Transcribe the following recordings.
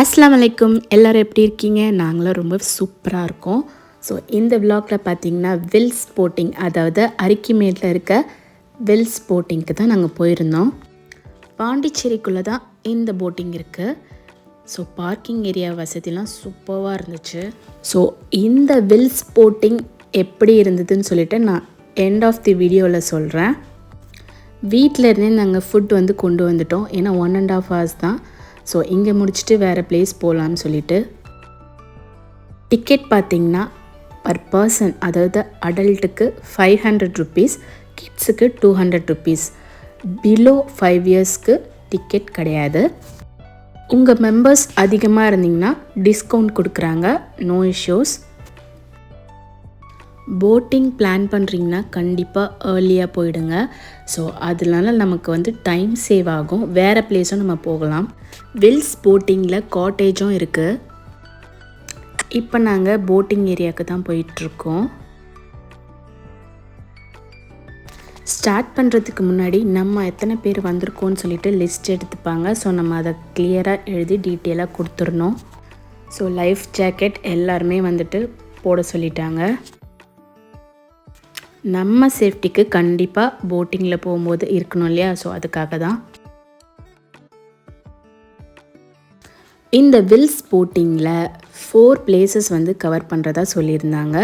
அஸ்லாம் வலைக்கும் எல்லோரும் எப்படி இருக்கீங்க? நாங்களும் ரொம்ப சூப்பராக இருக்கோம். ஸோ இந்த விலாகில் பார்த்தீங்கன்னா வில் போட்டிங் அதாவது அரிக்கிமேட்டில் இருக்க வில் போட்டிங்க்கு தான் நாங்கள் போயிருந்தோம். பாண்டிச்சேரிக்குள்ளே தான் இந்த போட்டிங் இருக்குது ஸோ பார்க்கிங் ஏரியா வசதிலாம் சூப்பராக இருந்துச்சு. ஸோ இந்த வில் போட்டிங் எப்படி இருந்ததுன்னு சொல்லிட்டு நான் எண்ட் ஆஃப் தி வீடியோவில் சொல்கிறேன் வீட்டில் இருந்தே நாங்கள் ஃபுட் வந்து கொண்டு வந்துட்டோம். ஏன்னா ஒன் அண்ட் ஆஃப் ஹவர்ஸ் தான். ஸோ இங்கே முடிச்சுட்டு வேறு பிளேஸ் போகலான்னு சொல்லிட்டு டிக்கெட் பார்த்திங்கன்னா பர் பர்சன் அதாவது அடல்ட்டுக்கு ஃபைவ் ஹண்ட்ரட் ருபீஸ் கிட்ஸுக்கு two hundred rupees below five இயர்ஸ்க்கு டிக்கெட் கிடையாது. உங்கள் மெம்பர்ஸ் அதிகமாக இருந்தீங்கன்னா டிஸ்கவுண்ட் கொடுக்குறாங்க நோ இஷ்யூஸ் போட்டிங் பிளான் பண்ணுறீங்கன்னா கண்டிப்பாக ஏர்லியாக போயிடுங்க. ஸோ அதனால நமக்கு வந்து டைம் சேவ் ஆகும். வேறு பிளேஸும் நம்ம போகலாம். வில்ஸ் போட்டிங்கில் காட்டேஜும் இருக்குது இப்போ நாங்கள் போட்டிங் ஏரியாவுக்கு தான் போயிட்டுருக்கோம். ஸ்டார்ட் பண்ணுறதுக்கு முன்னாடி நம்ம எத்தனை பேர் வந்திருக்கோம்னு சொல்லிட்டு லிஸ்ட் எடுத்துப்பாங்க. ஸோ நம்ம அதை கிளியராக எழுதி டீட்டெயிலாக கொடுத்துடணும். ஸோ லைஃப் ஜாக்கெட் எல்லாருமே வந்துட்டு போட சொல்லிட்டாங்க. நம்ம சேஃப்டிக்கு கண்டிப்பாக போட்டிங்கில் போகும்போது இருக்கணும் இல்லையா? ஸோ அதுக்காக தான் இந்த வில்ஸ் போட்டிங்கில் ஃபோர் பிளேசஸ் வந்து கவர் பண்ணுறதா சொல்லியிருந்தாங்க.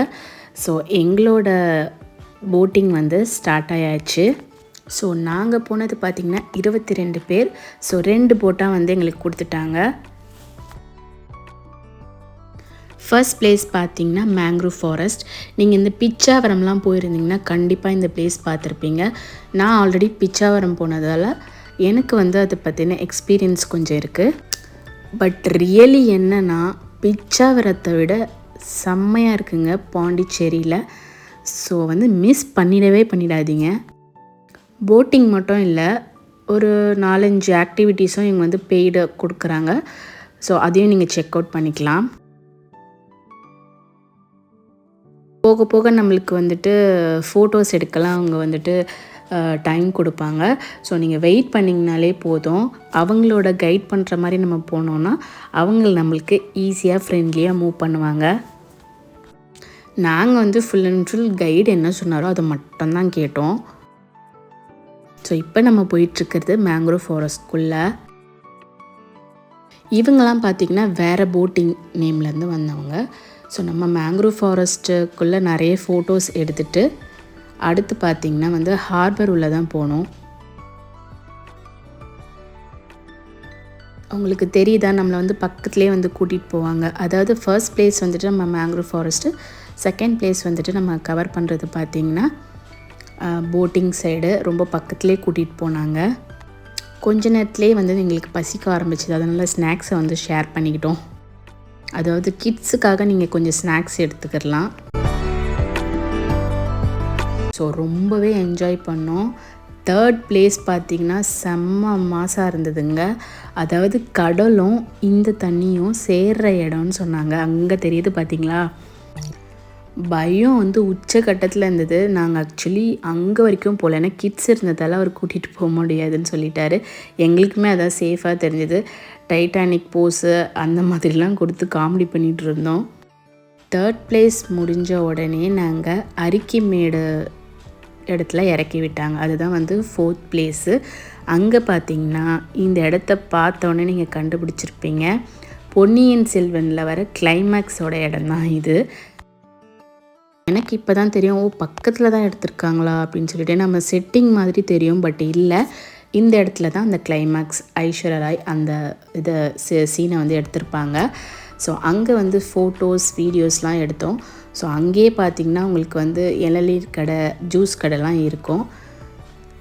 ஸோ எங்களோட போட்டிங் வந்து ஸ்டார்ட் ஆயாச்சு. ஸோ நாங்கள் போனது பார்த்திங்கன்னா இருபத்தி ரெண்டு பேர். ஸோ ரெண்டு போட்டாக வந்து எங்களுக்கு கொடுத்துட்டாங்க. ஃபர்ஸ்ட் பிளேஸ் பார்த்தீங்கன்னா மேங்க்ரூவ் ஃபாரஸ்ட் நீங்கள் இந்த பிச்சாவரம்லாம் போயிருந்தீங்கன்னா கண்டிப்பாக இந்த பிளேஸ் பார்த்துருப்பீங்க. நான் ஆல்ரெடி பிச்சாவரம் போனதால் எனக்கு வந்து அதை பற்றின எக்ஸ்பீரியன்ஸ் கொஞ்சம் இருக்குது பட் ரியலி என்னன்னா பிச்சாவரத்தை விட செம்மையாக இருக்குங்க பாண்டிச்சேரியில். ஸோ வந்து மிஸ் பண்ணிடவே பண்ணிடாதீங்க. போட்டிங் மட்டும் இல்லை ஒரு நாலஞ்சு ஆக்டிவிட்டீஸும் இவங்க வந்து பெய்டு கொடுக்குறாங்க. ஸோ அதையும் நீங்கள் செக் அவுட் பண்ணிக்கலாம். போக போக நம்மளுக்கு வந்துட்டு ஃபோட்டோஸ் எடுக்கலாம். அவங்க வந்துட்டு டைம் கொடுப்பாங்க. ஸோ நீங்கள் வெயிட் பண்ணிங்கனாலே போதும். அவங்களோட கைட் பண்ணுற மாதிரி நம்ம போனோன்னா அவங்க நம்மளுக்கு ஈஸியாக ஃப்ரெண்ட்லியாக மூவ் பண்ணுவாங்க. நாங்கள் வந்து ஃபுல் அண்ட் ஃபுல் கைடு என்ன சொன்னாரோ அதை மட்டும்தான் கேட்டோம். ஸோ இப்போ நம்ம போயிட்டுருக்கிறது மேங்க்ரோவ் ஃபாரஸ்ட்குள்ளே இவங்கெல்லாம் பார்த்திங்கன்னா வேறு போட்டிங் நேம்லேருந்து வந்தவங்க. ஸோ நம்ம மேங்க்ரோவ் ஃபாரஸ்ட்டுக்குள்ளே நிறைய ஃபோட்டோஸ் எடுத்துகிட்டு அடுத்து பார்த்திங்கன்னா வந்து ஹார்பர் உள்ளே தான் போனோம். அவங்களுக்கு தெரியுதா? நம்மளை வந்து பக்கத்துலேயே வந்து கூட்டிகிட்டு போவாங்க. அதாவது ஃபர்ஸ்ட் பிளேஸ் வந்துட்டு நம்ம மேங்க்ரோவ் ஃபாரஸ்ட்டு செகண்ட் பிளேஸ் வந்துட்டு நம்ம கவர் பண்ணுறது பார்த்திங்கன்னா போட்டிங் சைடு ரொம்ப பக்கத்துலேயே கூட்டிகிட்டு போனாங்க. கொஞ்ச நேரத்துலேயே வந்து எங்களுக்கு பசிக்க ஆரம்பிச்சது. அதனால் ஸ்நாக்ஸை வந்து ஷேர் பண்ணிக்கிட்டோம். அதாவது கிட்ஸுக்காக நீங்கள் கொஞ்சம் ஸ்நாக்ஸ் எடுத்துக்கிடலாம். ஸோ ரொம்பவே என்ஜாய் பண்ணோம். தேர்ட் பிளேஸ் பார்த்திங்கன்னா செம்ம மாசாக இருந்ததுங்க. அதாவது கடலும் இந்த தண்ணியும் சேர்ற இடம்னு சொன்னாங்க. அங்கே தெரியுது பார்த்தீங்களா? பயம் வந்து உச்சக்கட்டத்தில் இருந்தது. நாங்கள் ஆக்சுவலி அங்கே வரைக்கும் போகல. ஏன்னா கிட்ஸ் இருந்ததால் அவர் கூட்டிகிட்டு போக முடியாதுன்னு சொல்லிட்டாரு. எங்களுக்குமே அதான் சேஃபாக தெரிஞ்சது. டைட்டானிக் போஸு அந்த மாதிரிலாம் கொடுத்து காமெடி பண்ணிகிட்டு இருந்தோம். தேர்ட் பிளேஸ் முடிஞ்ச உடனே நாங்கள் அரிக்கிமேடு இடத்துல இறக்கி விட்டாங்க. அதுதான் வந்து ஃபோர்த் பிளேஸு அங்கே பார்த்தீங்கன்னா இந்த இடத்த பார்த்தோன்னே நீங்கள் கண்டுபிடிச்சிருப்பீங்க. பொன்னியின் செல்வனில் வர கிளைமேக்ஸோட இடம் தான் இது. எனக்கு இப்போ தான் தெரியும் ஓ பக்கத்தில் தான் எடுத்திருக்காங்களா அப்படின்னு சொல்லிட்டு நம்ம செட்டிங் மாதிரி தெரியும் பட் இல்லை. இந்த இடத்துல தான் அந்த கிளைமேக்ஸ் ஐஸ்வர்யராய் அந்த இதை சீனை வந்து எடுத்திருப்பாங்க. ஸோ அங்கே வந்து ஃபோட்டோஸ் வீடியோஸ்லாம் எடுத்தோம். ஸோ அங்கேயே பார்த்திங்கன்னா உங்களுக்கு வந்து இளநீர் கடை ஜூஸ் கடைலாம் இருக்கும்.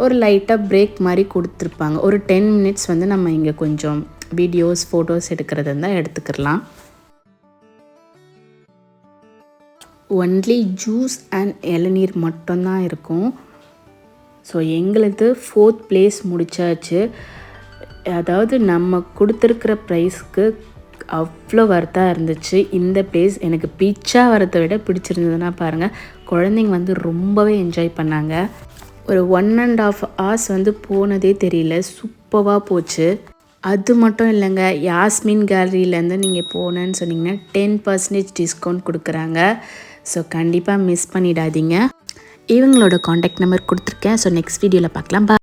ஒரு லைட்டாக பிரேக் மாதிரி கொடுத்துருப்பாங்க. ஒரு டென் மினிட்ஸ் வந்து நம்ம இங்கே கொஞ்சம் வீடியோஸ் ஃபோட்டோஸ் எடுக்கிறது இருந்தால் எடுத்துக்கலாம் ஒன்லி ஜூஸ் அண்ட் இளநீர் மட்டும்தான் இருக்கும். ஸோ எங்களது ஃபோர்த் பிளேஸ் முடிச்சாச்சு. அதாவது நம்ம கொடுத்துருக்கிற ப்ரைஸ்க்கு அவ்வளோ வர்த்தாக இருந்துச்சு. இந்த பிளேஸ் எனக்கு பிச்சா வரத்தை விட பிடிச்சிருந்ததுன்னா பாருங்கள் குழந்தைங்க வந்து ரொம்பவே என்ஜாய் பண்ணாங்க. ஒரு ஒன் அண்ட் ஆஃப் ஹவர்ஸ் வந்து போனதே தெரியல சூப்பராக போச்சு. அது மட்டும் இல்லைங்க யாஸ்மின் கேலரியிலேருந்து நீங்கள் போனேன்னு சொன்னீங்கன்னா டென் பர்சன்டேஜ் டிஸ்கவுண்ட் கொடுக்குறாங்க. ஸோ கண்டிப்பாக மிஸ் பண்ணிடாதீங்க. இவங்களோட காண்டாக்ட் நம்பர் கொடுத்துருக்கேன். ஸோ நெக்ஸ்ட் வீடியோவில் பார்க்கலாம். பா